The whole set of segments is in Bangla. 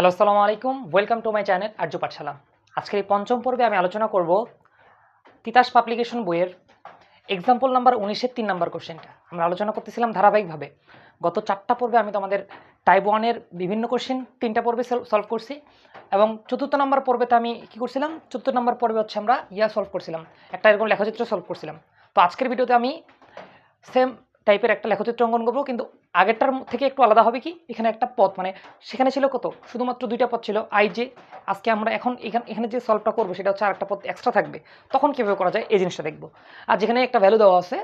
হ্যালো, আসসালামু আলাইকুম। Welcome to my channel Arya Pathshala. আজকের এই পঞ্চম পর্বে আমি আলোচনা করব তিতাস পাবলিকেশন বইয়ের এক্সাম্পল নাম্বার উনিশের তিন নাম্বার কোশ্চেনটা আমরা আলোচনা করতেছিলাম ধারাবাহিকভাবে। গত চারটা পর্বে আমি তোমাদের টাইপ ওয়ানের বিভিন্ন কোশ্চেন তিনটা পর্বে সলভ করছি এবং চতুর্থ নম্বর পর্বেতে আমি কী করছিলাম? চতুর্থ নম্বর পর্বে হচ্ছে আমরা ইয়া সলভ করছিলাম। একটা এরকম লেখচিত্র সলভ করছিলাম। তো আজকের ভিডিওতে আমি সেম টাইপের একটা লেখচিত্র অঙ্কন করব, কিন্তু আগেরটার থেকে একটু আলাদা হবে কি? এখানে একটা পথ মানে সেখানে ছিল কত? শুধুমাত্র দুইটা পথ ছিল আই যে আজকে আমরা এখন এখানে এখানে যে সলভটা করব, সেটা হচ্ছে আরেকটা পথ এক্সট্রা থাকবে। তখন কীভাবে করা যায়? এই জিনিসটা দেখব। আর যেখানে একটা ভ্যালু দেওয়া আছে,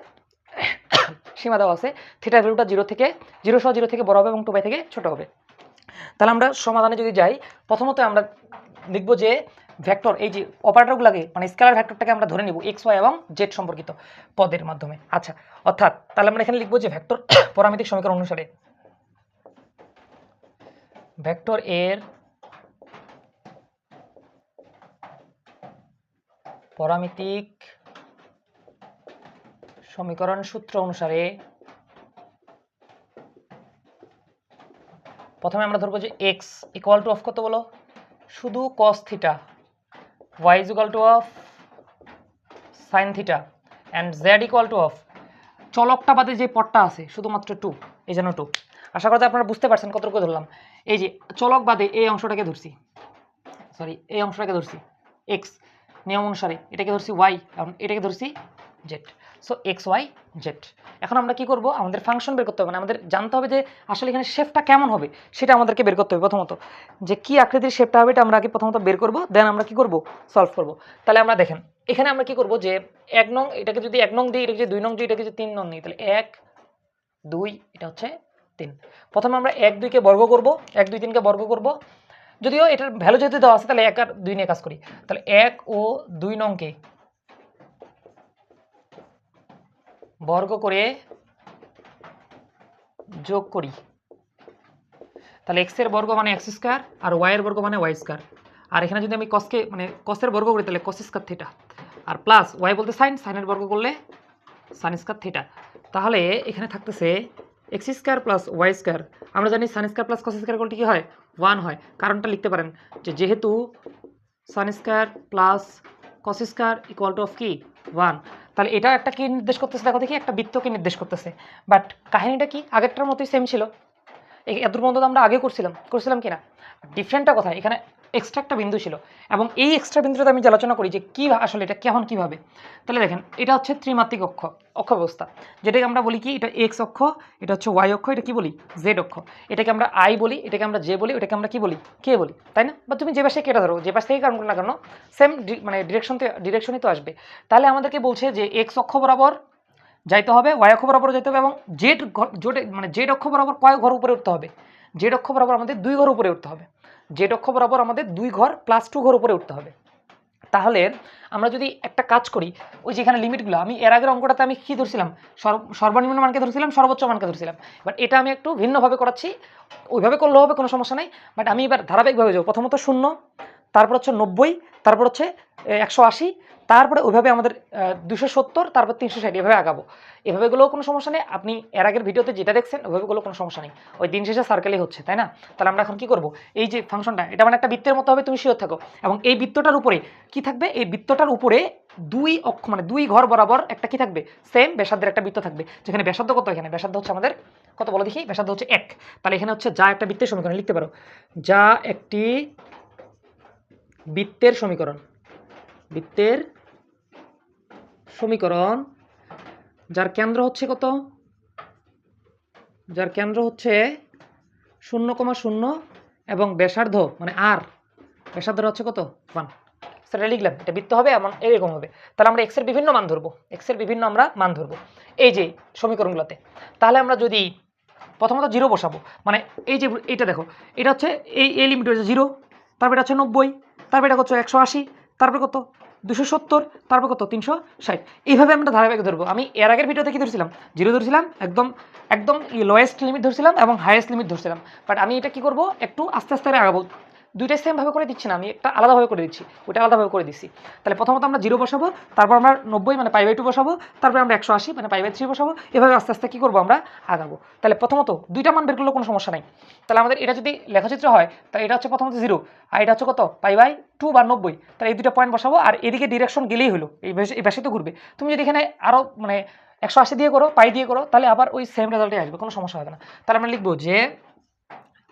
সীমা দেওয়া আছে থিটার ভ্যালুটা জিরো থেকে জিরো সহ জিরো থেকে বড় হবে এবং টু বাই থেকে ছোট হবে। তাহলে আমরা সমাধানে যদি যাই, প্রথমত আমরা লিখব যে ভেক্টর এই যে অপারেটরগুলোকে মানে স্কেলার ভেক্টরটাকে আমরা ধরে নিব এক্স ওয়াই এবং জেড সম্পর্কিত পদের মাধ্যমে। আচ্ছা অর্থাৎ তাহলে আমরা এখানে লিখব যে ভেক্টর পরামিতিক সমীকরণ অনুসারে ভেক্টর এর পরামিতিক সমীকরণ সূত্র অনুসারে প্রথমে আমরা ধরবো যে এক্স ইকুয়াল টু অফ কত বলো? শুধু cos theta Y is equal to of sin theta and z equal to of চলকটা বাদে যে পটটা আছে, শুধুমাত্র টু এই জন্য টু আশা করি আপনারা বুঝতে পারছেন কতটুকু ধরলাম। এই যে চলক বাদে এই অংশটাকে ধরছি সরি এই অংশটাকে ধরছি এক্স নিয়ম অনুসারে এটাকে ধরছি ওয়াই এবং এটাকে ধরছি Z so X Y Z এখন আমরা কি করব? আমাদের ফাংশন বের করতে হবে। মানে আমাদের জানতে হবে যে আসলে এখানে শেপটা কেমন হবে, সেটা আমাদেরকে বের করতে হবে প্রথমত। যে কি আকৃতির শেপটা হবে, এটা আমরা আগে প্রথমত বের করব দেন আমরা কি করব? সলভ করব। তাহলে আমরা দেখেন, এখানে আমরা কি করব যে এক নং, এটাকে যদি এক নং দিই, এটাকে যদি দুই নং দিই, এটাকে যদি তিন নং নিই তাহলে এক, দুই, এটা হচ্ছে তিন। প্রথমে আমরা এক দুইকে বর্গ করব, এক, দুই, তিনকে বর্গ করব। যদিও এটার ভ্যালু যেহেতু দেওয়া আছে, তাহলে এক আর দুই নিয়ে কাজ করি। তাহলে এক ও দুই নংকে বর্গ করে যোগ করি। তাহলে এক্সের বর্গ মানে এক্স স্কোয়ার আর ওয়াই এর বর্গ মানে ওয়াই স্কোয়ার আর এখানে যদি আমি কসকে মানে কসের বর্গ করি তাহলে কস স্কোয়ার থিটা আর প্লাস ওয়াই বলতে সাইন সাইনের বর্গ করলে সাইন স্কোয়ার থিটা তাহলে এখানে থাকতেছে X square plus Y square আমরা জানি sine square plus cos square করলে কী হয়? ওয়ান হয়। কারণটা লিখতে পারেন যে যেহেতু sine square plus cos square equal to of কি? ওয়ান তাহলে এটা একটা কি নির্দেশ করতেছে? দেখো দেখি, একটা বৃত্তকে নির্দেশ করতেছে। বাট কাহিনীটা কি? আগেরটার মতোই সেম ছিল। এত পর্যন্ত আমরা আগে করছিলাম। করছিলাম কিনা? ডিফারেন্টটা কোথায়? এখানে এক্সট্রা একটা বিন্দু ছিল। এবং এই এক্সট্রা বিন্দুটাতে আমি আলোচনা করি যে কী আসলে এটা কেমন, কীভাবে? তাহলে দেখেন, এটা হচ্ছে ত্রিমাত্রিক অক্ষ অক্ষ ব্যবস্থা। যেটাকে আমরা বলি কি, এটা এক্স অক্ষ, এটা হচ্ছে ওয়াই অক্ষ, এটা কি বলি? জেড অক্ষ। এটাকে আমরা আই বলি, এটাকে আমরা জে বলি এটাকে আমরা কি বলি? কে বলি, তাই না? বা তুমি যে পাশে কেটে ধরো, যে পাশ থেকে কারণ করো না কেন সেম মানে ডিরেকশন ডিরেকশনই তো আসবে। তাহলে আমাদেরকে বলছে যে এক্স অক্ষ বরাবর যাইতে হবে ওয়াই অক্ষ বরাবর যেতে হবে এবং জেড জোটে মানে জেড অক্ষ বরাবর কয় ঘর উপরে উঠতে হবে? জেড অক্ষ বরাবর আমাদের দুই ঘর উপরে উঠতে হবে। জেড অক্ষ বরাবর আমাদের দুই ঘর প্লাস টু ঘর উপরে উঠতে হবে। তাহলে আমরা যদি একটা কাজ করি, ওই যেখানে লিমিটগুলো, আমি এর আগের অঙ্কটাতে আমি কী ধরছিলাম? সর্ব- সর্বনিম্ন মানকে ধরছিলাম, সর্বোচ্চ মানকে ধরছিলাম। বাট এটা আমি একটু ভিন্নভাবে করাচ্ছি। ওইভাবে করলেও হবে, কোনো সমস্যা নাই। বাট আমি এবার ধারাবাহিকভাবে যাব। প্রথমত শূন্য, তারপর হচ্ছে নব্বই, তারপর হচ্ছে একশো আশি তারপরে ওইভাবে আমাদের দুশো সত্তর, তারপর তিনশো ষাট, এভাবে আগাবো। এভাবে গেলেও কোনো সমস্যা নেই। আপনি এর আগের ভিডিওতে যেটা দেখছেন ওইভাবে গেলেও কোনো সমস্যা নেই। ওই দিন শেষে সার্কেলই হচ্ছে, তাই না? তাহলে আমরা এখন কি করব? এই যে ফাংশনটা এটা মানে একটা বৃত্তের মতো হবে, তুমি শিওর থাকো। এবং এই বৃত্তটার উপরে কি থাকবে? এই বৃত্তটার উপরে দুই অক্ষ মানে দুই ঘর বরাবর একটা কি থাকবে? সেম ব্যাসার্ধের একটা বৃত্ত থাকবে। যেখানে ব্যাসার্ধ কত? এখানে ব্যাসার্ধ হচ্ছে আমাদের, কত বলো দেখি? ব্যাসার্ধ হচ্ছে এক। তাহলে এখানে হচ্ছে যা একটা বৃত্তের সমীকরণ, লিখতে পারো। যা একটি বৃত্তের সমীকরণ, বৃত্তের সমীকরণ, যার কেন্দ্র হচ্ছে কত? যার কেন্দ্র হচ্ছে শূন্য কমা শূন্য এবং ব্যাসার্ধ মানে আর ব্যাসার্ধ হচ্ছে কত? ওয়ান সেটা লিখলাম, এটা বৃত্ত হবে এমন এরকম হবে। তাহলে আমরা এক্সের বিভিন্ন মান ধরবো। এক্সের বিভিন্ন আমরা মান ধরবো। এই যে সমীকরণগুলোতে। তাহলে আমরা যদি প্রথমত জিরো বসাবো মানে এই যে এইটা দেখো, এটা হচ্ছে এই এই লিমিট হচ্ছে জিরো তারপর এটা হচ্ছে নব্বই, তারপর এটা হচ্ছে একশো আশি, তারপর কত? দুশো সত্তর তারপর কত? তিনশো ষাট। এইভাবে আমরা ধারাবাহিক ধরবো। আমি এর আগের ভিডিওতে কি ধরছিলাম? জিরো ধরছিলাম, একদম একদম লোয়েস্ট লিমিট ধরছিলাম এবং হাইয়েস্ট লিমিট ধরছিলাম। বাট আমি এটা কি করব? একটু আস্তে আস্তে আগাবো। দুইটাই সেমভাবে করে দিচ্ছি না, আমি একটা আলাদাভাবে করে দিচ্ছি, ওইটা আলাদাভাবে করে দিচ্ছি। তাহলে প্রথমত আমরা জিরো বসাবো, তারপর আমরা নব্বই মানে পাই বাই টু বসাবো, তারপর আমরা একশো আশি মানে পাই বাই থ্রি বসাবো, এভাবে আস্তে আস্তে কী করব আমরা আগাবো। তাহলে প্রথমত দুইটা মান বের করলে কোনো সমস্যা নাই। তাহলে আমাদের এটা যদি লেখাচিত্র হয়, তাহলে এটা হচ্ছে প্রথমত জিরো, আর এটা হচ্ছে কত? পাই বাই টু বা নব্বই। তাহলে এই দুটো পয়েন্ট বসাবো, আর এদিকে ডিরেকশন গেলেই হলো, এই বেশি তো ঘুরবে। তুমি যদি এখানে আরও মানে একশো আশি দিয়ে করো পাই দিয়ে করো, তাহলে আবার ওই সেম রেজাল্টে আসবে, কোনো সমস্যা হবে না। তাহলে আমরা লিখব যে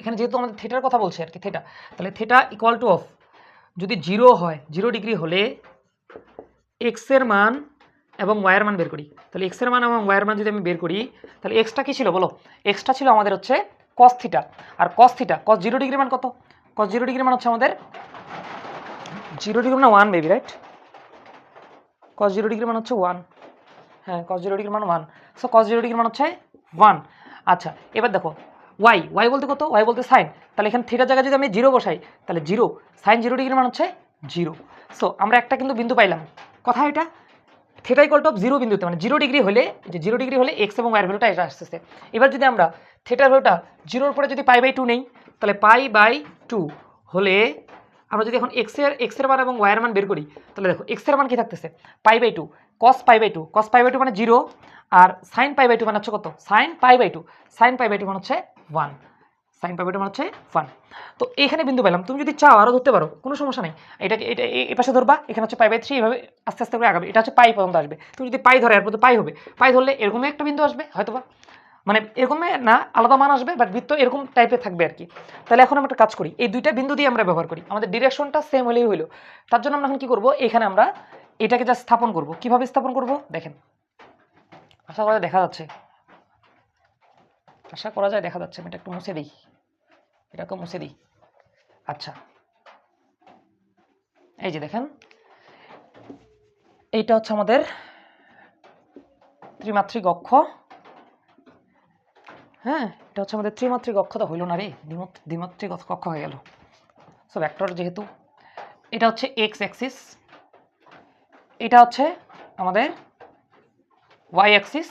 এখানে যেহেতু আমাদের থিটার কথা বলছে আর কি থেটা তাহলে থেটা ইকুয়াল টু অফ যদি জিরো হয় জিরো ডিগ্রি হলে এক্সের মান এবং ওয়াইয়ের মান বের করি। তাহলে এক্সের মান এবং ওয়াইয়ের মান যদি আমি বের করি, তাহলে এক্সটা কী ছিল বলো? এক্সটা ছিল আমাদের হচ্ছে কস থিটা আর cos theta cos zero degree মান কত? কস জিরো ডিগ্রি মান হচ্ছে আমাদের জিরো ডিগ্রি মানে one baby right cos zero degree মান হচ্ছে ওয়ান হ্যাঁ কস জিরো ডিগ্রি মান one so cos zero degree মান হচ্ছে ওয়ান আচ্ছা এবার দেখো ওয়াই ওয়াই বলতে কত? ওয়াই বলতে সাইন তাহলে এখানে থিটার জায়গায় যদি আমি জিরো বসাই, তাহলে জিরো সাইন জিরো ডিগ্রি মান হচ্ছে জিরো সো আমরা একটা কিন্তু বিন্দু পাইলাম। কথা এটা? থিটা ইকুয়াল টু জিরো বিন্দুতে মানে জিরো ডিগ্রি হলে যে জিরো ডিগ্রি হলে এক্স এবং ওয়াইয়ের ভ্যালুটা এটা আসতেছে। এবার যদি আমরা থিটার ভ্যালুটা জিরোর পরে যদি পাই বাই টু নেই, তাহলে পাই বাই টু হলে আমরা যদি এখন এক্সের এক্সের মান এবং ওয়াইয়ের মান বের করি, তাহলে দেখো এক্সের মান কি থাকতেছে? Pi by two cos pi by two cos pi by two মানে জিরো আর সাইন পাই বাই টু মানে হচ্ছে কত? Sine pi by two sine pi by two মানে হচ্ছে one sine pi by two মানে হচ্ছে ওয়ান তো এখানে বিন্দু পেলাম। তুমি যদি চাও আরও ধরতে পারো, কোনো সমস্যা নেই। এটাকে এটা এ- এ পাশে ধরবা, এখানে হচ্ছে পাই বাই থ্রি এভাবে আস্তে আস্তে করে আগাবে। এটা হচ্ছে পাই পর্যন্ত আসবে। তুমি যদি পাই ধরো, এরপর তো পাই হবে। পাই ধরলে এরকমই একটা বিন্দু আসবে, হয়তোবা। মানে এরকমই না, আলাদা মান আসবে বাট বৃত্ত এরকম টাইপের থাকবে আর কি তাহলে এখন আমরা কাজ করি। এই দুইটা বিন্দু দিয়ে আমরা ব্যবহার করি। আমাদের ডিরেকশনটা সেম হলেই হলো তার জন্য আমরা এখন কি করব? এখানে আমরা এটাকে যা স্থাপন করব। কীভাবে স্থাপন করব? দেখেন। আশা করা দেখা যাচ্ছে। আশা করা যায় দেখা যাচ্ছে, আমি এটা একটু মুছে দিই। এটাকে মুছে দিই। আচ্ছা। এই যে দেখেন, এইটা হচ্ছে আমাদের ত্রিমাত্রিক অক্ষ। হ্যাঁ এটা হচ্ছে আমাদের ত্রিমাত্রিক অক্ষ তো হইল না রে দ্বিমাত্র- দ্বিমাত্রিক অক্ষ হয়ে গেল। সো ভেক্টর যেহেতু, এটা হচ্ছে এক্স অ্যাক্সিস এটা হচ্ছে আমাদের ওয়াই অ্যাক্সিস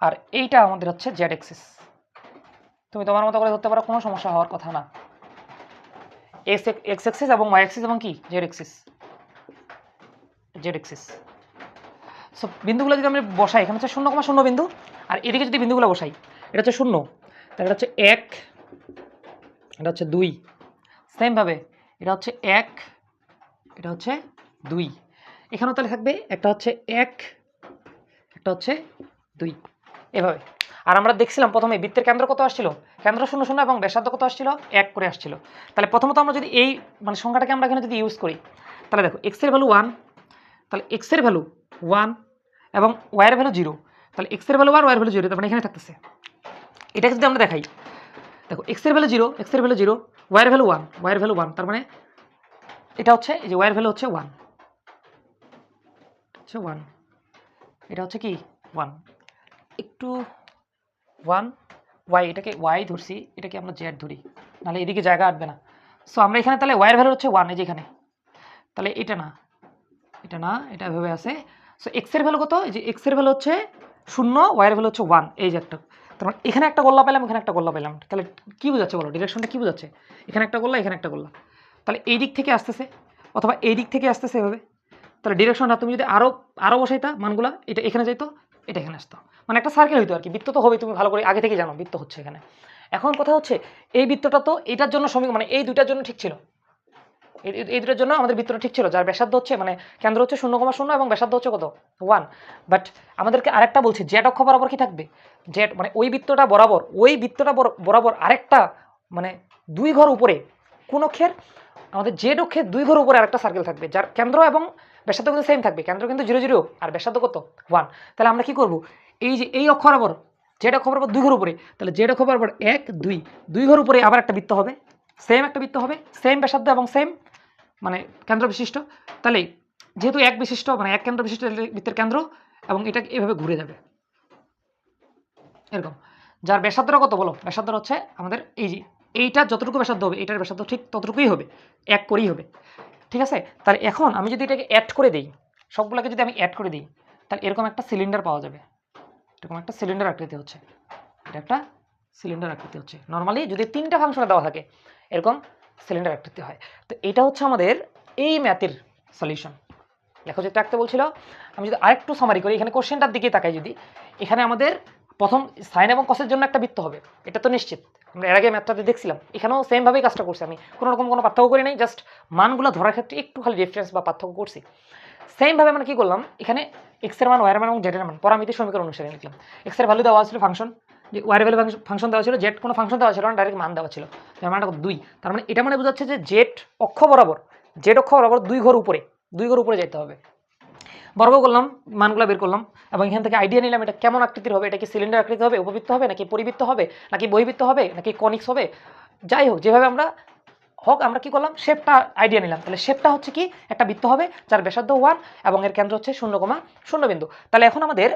আর এইটা আমাদের হচ্ছে জেড অ্যাক্সিস তুমি তোমার মতো করে ধরতে পারো, কোনো সমস্যা হওয়ার কথা না। এক্স এক্স এবং ওয়াই অ্যাক্সিস এবং কি? Z axis Z axis so বিন্দুগুলো যদি আমরা বসাই, এখানে হচ্ছে শূন্য কমা শূন্য বিন্দু, আর এদিকে যদি বিন্দুগুলো বসাই, এটা হচ্ছে শূন্য, তাহলে এটা হচ্ছে এক, এটা হচ্ছে দুই। সেমভাবে এটা হচ্ছে এক, এটা হচ্ছে দুই। এখানেও তাহলে থাকবে, একটা হচ্ছে এক, একটা হচ্ছে দুই। এভাবে। আর আমরা দেখছিলাম প্রথমে বৃত্তের কেন্দ্র কত আসছিল কেন্দ্র শূন্য শূন্য এবং ব্যাসার্ধ কত আসছিল এক করে আসছিল তাহলে প্রথমত আমরা যদি এই মানে সংখ্যাটাকে আমরা এখানে যদি ইউজ করি তাহলে দেখো এক্সের ভ্যালু ওয়ান তাহলে এক্সের ভ্যালু ওয়ান এবং ওয়াইয়ের ভ্যালু জিরো তাহলে এক্সের ভ্যালু ওয়ার ওয়াইয়ের ভ্যালু জিরো মানে এখানে থাকতেছে এটাকে যদি আমরা দেখাই দেখো এক্সের ভ্যালু জিরো এক্সের ভ্যালু জিরো ওয়াইয়ের ভ্যালু ওয়ান ওয়াইয়ের ভ্যালু ওয়ান তার মানে এটা হচ্ছে এই যে ওয়াইয়ের ভ্যালু হচ্ছে ওয়ান হচ্ছে ওয়ান এটা হচ্ছে কি ওয়ান একটু ওয়ান, ওয়াই, এটাকে ওয়াই ধরছি, এটাকে আমরা জেড ধরি, নাহলে এদিকে জায়গা আটবে না। সো আমরা এখানে তাহলে ওয়াইয়ের ভ্যালু হচ্ছে ওয়ান এই যে এখানে। তাহলে এটা না এটা না, এটা এভাবে আছে। সো এক্সের ভ্যালু কত? এই যে এক্সের ভ্যালু হচ্ছে শূন্য ওয়াইয়ের ভ্যালু হচ্ছে ওয়ান এই যে একটা। তার মানে এখানে একটা গোল্লা পেলাম, এখানে একটা গোল্লা পেলাম। তাহলে কী বোঝাচ্ছে বলো? ডিরেকশনটা কী বোঝাচ্ছে? এখানে একটা গোল্লা, এখানে একটা গোল্লা। তাহলে এই দিক থেকে আসতেছে, অথবা এই দিক থেকে আসতেছে এভাবে। তাহলে ডিরেকশনটা তুমি যদি আরও আরও বসাইতা মানগুলা, এটা এখানে যাইতো। এটা এখানে আসতো মানে একটা সার্কেল হইতো আর কি বৃত্ত তো হবে তুমি ভালো করে আগে থেকে জানো বৃত্ত হচ্ছে এখানে। এখন কথা হচ্ছে, এই বৃত্তটা তো এটার জন্য সমীক মানে এই দুইটার জন্য ঠিক ছিল। এই- দুটোর জন্য আমাদের বৃত্তটা ঠিক ছিল। যার ব্যাসার্ধ হচ্ছে মানে কেন্দ্র হচ্ছে শূন্য কমা শূন্য এবং ব্যাসার্ধ হচ্ছে কত? ওয়ান বাট আমাদেরকে আরেকটা বলছি জেড অক্ষ বরাবর কি থাকবে? জেড মানে ওই বৃত্তটা বরাবর, ওই বৃত্তটা বর- বরাবর আরেকটা মানে দুই ঘর উপরে কোন অক্ষের, আমাদের জেড অক্ষের দুই ঘর উপরে আরেকটা সার্কেল থাকবে, যার কেন্দ্র এবং ব্যাসার্ধ কিন্তু সেম থাকবে, কেন্দ্র কিন্তু জিরো জিরো আর ব্যাসার্ধ কত? ওয়ান তাহলে আমরা কি করব? এই যে, এই অক্ষ বরাবর জেড অক্ষ বরাবর দুই ঘর উপরে, তাহলে জেড অক্ষ বরাবর এক, দুই দুই ঘর উপরে আবার একটা বৃত্ত হবে। সেম একটা বৃত্ত হবে সেম ব্যাসার্ধ এবং সেম মানে কেন্দ্র বিশিষ্ট। তাহলে যেহেতু এক বিশিষ্ট মানে এক কেন্দ্র বিশিষ্ট বৃত্তের কেন্দ্র এবং এটা এভাবে ঘুরে যাবে। এরকম। যার ব্যাসার্ধটা কত বলো? ব্যাসার্ধ হচ্ছে আমাদের এই যে, এইটা যতটুকু ব্যাসার্ধ হবে, এটার ব্যাসার্ধ ঠিক ততটুকুই হবে, এক করেই হবে। ঠিক আছে? তাহলে এখন আমি যদি এটাকে অ্যাড করে দিই, সবগুলোকে যদি আমি অ্যাড করে দিই, তাহলে এরকম একটা সিলিন্ডার পাওয়া যাবে। এরকম একটা সিলিন্ডার আকৃতি হচ্ছে। এটা একটা সিলিন্ডার আকৃতি হচ্ছে। নর্মালি যদি তিনটা ফাংশনে দেওয়া থাকে, এরকম সিলিন্ডার আকৃতি হয়। তো এটা হচ্ছে আমাদের এই ম্যাথের সলিউশন দেখো যেটা রাখতে বলছিল, আমি যদি আরেকটু সামারি করি, এখানে কোশ্চেনটার দিকে তাকাই যদি। এখানে আমাদের প্রথম সাইন এবং কসের জন্য একটা বৃত্ত হবে। এটা তো নিশ্চিত। আমরা এর আগে ম্যাথটাতে দেখছিলাম। এখানেও সেমভাবেই কাজটা করছি আমি। কোনো রকম কোনো পার্থক্য করি নাই জাস্ট মানগুলো ধরার ক্ষেত্রে একটু খালি ডিফারেন্স বা পার্থক্য করছি। সেমভাবে আমরা কী করলাম, এখানে এক্সের মান ওয়ার মান এবং জেডের মান পরামিতির সমীকরণ অনুসারে লিখলাম এক্সের ভ্যালু দেওয়া ছিল ফাংশন যে ওয়ার ভ্যালু ফাংশন দেওয়া ছিল জেড কোনো ফাংশন দেওয়া ছিল না ডাইরেক্ট মান দেওয়া ছিল। মানটা? দুই। তার মানে এটা মানে বোঝাচ্ছে যে জেড অক্ষ বরাবর জেড অক্ষ বরাবর দুই ঘর উপরে, দুই ঘর উপরে যেতে হবে। বর্গ করলাম, মানগুলো বের করলাম এবং এখান থেকে আইডিয়া নিলাম এটা কেমন আকৃতির হবে, এটা কি সিলিন্ডার আকৃতি হবে, উপবৃত্ত হবে, নাকি পরিবৃত্ত হবে, নাকি বহিবৃত্ত হবে, নাকি কনিক্স হবে? যাই হোক, যেভাবে আমরা হোক, আমরা কি করলাম? শেপটা আইডিয়া নিলাম। তাহলে শেপটা হচ্ছে কি? একটা বৃত্ত হবে, যার ব্যাসার্ধ ওয়ান এবং এর কেন্দ্র হচ্ছে শূন্য কমা শূন্য বিন্দু তাহলে এখন আমাদের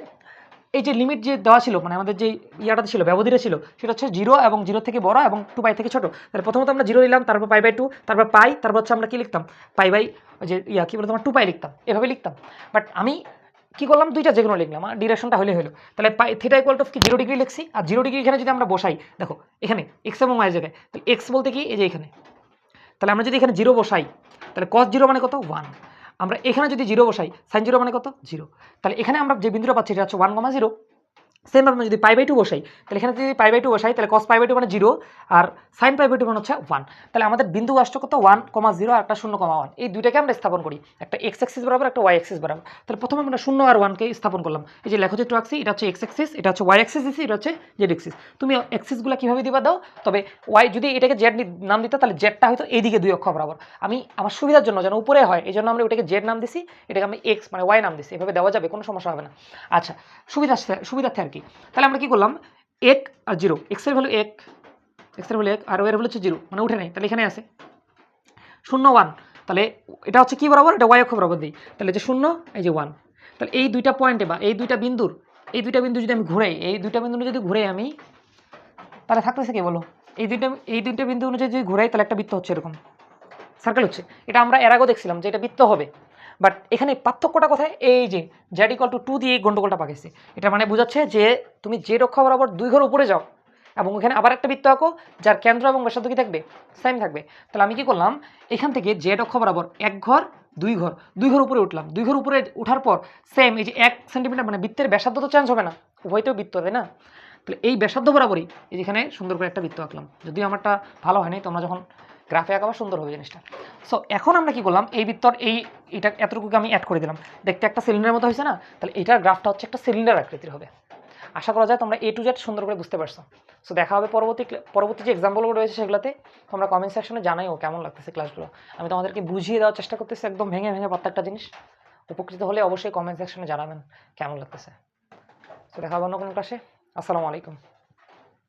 এই যে লিমিট যে দেওয়া ছিল মানে আমাদের যে ইয়াটা ছিল, ব্যবধিটা ছিল, সেটা হচ্ছে জিরো এবং জিরো থেকে বড় এবং টু পাই থেকে ছোট। তাহলে প্রথমত আমরা জিরো নিলাম, তারপর পাই বাই টু তারপর পাই তারপর হচ্ছে আমরা কি লিখতাম? পাই বাই যে ইয়া, কি বলে তোমার টু পাই লিখতাম, এভাবে লিখতাম। বাট আমি কি করলাম? দুইটা যে কোনো লিখলাম, আমার ডিরেকশনটা হলে হলো। তাহলে পাই থিটা ইকুয়াল টু কি? জিরো ডিগ্রি লিখছি, আর জিরো ডিগ্রি এখানে যদি আমরা বসাই, দেখো, এখানে এক্স এবং ওয়াই জায়গায়, তাহলে এক্স বলতে কি? এই যে এখানে। তাহলে আমরা যদি এখানে জিরো বসাই, তাহলে কস জিরো মানে কত? ওয়ান আমরা এখানে যদি জিরো বসাই সাইন জিরো মানে কত? জিরো তাহলে এখানে আমরা যে বিন্দুটা পাচ্ছি, এটা হচ্ছে ওয়ান কমা জিরো সেম আমরা যদি পাই বাই টু বসাই, তাহলে এখানে যদি পাই বাই টু বসাই, তাহলে কস পাই বাই টু মানে জিরো আর সাইন পাই বাই টু মানে হচ্ছে ওয়ান তাহলে আমাদের বিন্দু আসছে কত? ওয়ান কমা জিরো আর একটা শূন্য কমা ওয়ান এই দুইটাকে আমরা স্থাপন করি। একটা এক্স এক্সিস বরাবর, একটা ওয়াই এক্সিস বরাবর। তাহলে প্রথমে আমরা শূন্য আর ওয়ানকে স্থাপন করলাম। এই যে লেখো যে আঁকছি এটা হচ্ছে এক্স এক্সিস এটা হচ্ছে ওয়াই এক্সিস দিছি, এটা হচ্ছে জেড এক্সিস তুমি এক্সিসগুলো কীভাবে দিবা দাও? তবে ওয়াই যদি এটাকে জেড নাম দিতে, তাহলে জেডটা হয়তো এইদিকে দুই অক্ষ বরাবর। আমি আমার সুবিধার জন্য যেন উপরে হয়, এই জন্য আমরা ওটাকে জেড নাম দিছি, এটাকে আমি এক্স মানে ওয়াই নাম দিছি। এভাবে দেওয়া যাবে, কোনো সমস্যা হবে না। আচ্ছা সুবিধা সুবিধার্থে আর কি তাহলে আমরা কি করলাম? এক আর জিরো এক্সের ভ্যালু এক এক্সের ভ্যালু এক, আর ওয়ের ভ্যালু হচ্ছে জিরো মানে উঠে নেই। তাহলে এখানে আছে শূন্য ওয়ান তাহলে এটা হচ্ছে কি বরাবর? এটা ওয়াই অক্ষ বরাবর দিই। তাহলে যে শূন্য, এই যে ওয়ান তাহলে এই দুইটা পয়েন্টে বা এই দুইটা বিন্দুর, এই দুইটা বিন্দু যদি আমি ঘুরাই, এই দুইটা বিন্দু যদি ঘুরে আমি, তাহলে থাকতেছে কি বলো? এই দুইটা এই দুইটা বিন্দু অনুযায়ী যদি ঘুরাই, তাহলে একটা বৃত্ত হচ্ছে এরকম। সার্কেল হচ্ছে। এটা আমরা এর আগেও দেখছিলাম যে এটা বৃত্ত হবে। বাট এখানে পার্থক্যটা কোথায়? এই যে জেড ইকল টু টু দিয়ে এই গন্ডগোলটা পাকিয়েছে এটা মানে বোঝাচ্ছে যে তুমি যে রক্ষা বরাবর দুই ঘর উপরে যাও এবং ওখানে আবার একটা বৃত্ত আঁকো, যার কেন্দ্র এবং ব্যাসার্ধ কি থাকবে? সেম থাকবে। তাহলে আমি কি করলাম? এখান থেকে জেড অক্ষ বরাবর এক ঘর, দুই ঘর দুই ঘর উপরে উঠলাম। দুই ঘর উপরে ওঠার পর সেম এই যে এক সেন্টিমিটার মানে বৃত্তের ব্যাসার্ধ তো চেঞ্জ হবে না। উভয়তেও বৃত্ত, তাই না? তাহলে এই ব্যাসার্ধ বরাবরই এই যেখানে সুন্দর করে একটা বৃত্ত আঁকলাম। যদিও আমারটা ভালো হয়নি, তোমরা যখন গ্রাফে আঁকাবা সুন্দর হবে জিনিসটা। সো এখন আমরা কি করলাম? এই বৃত্তর এই, এটা এতটুকুকে আমি অ্যাড করে দিলাম। দেখতে একটা সিলিন্ডারের মতো হয়েছে না? তাহলে এটার গ্রাফটা হচ্ছে একটা সিলিন্ডার আকৃতির হবে। আশা করা যায় তোমরা এ টু জেড সুন্দর করে বুঝতে পারছ। সো দেখা হবে পরবর্তী পরবর্তী যে এক্সাম্পলগুলো রয়েছে সেগুলোতে, তোমরা কমেন্ট সেকশনে জানাইও কেমন লাগতেছে ক্লাসগুলো আমি তোমাদেরকে বুঝিয়ে দেওয়ার চেষ্টা করতেছি একদম ভেঙে ভেঙে প্রত্যেকটা জিনিস। উপকৃত হলে অবশ্যই কমেন্ট সেকশনে জানাবেন কেমন লাগতেছে। তো দেখা হবে অন্য কোনো ক্লাসে আসসালামু আলাইকুম।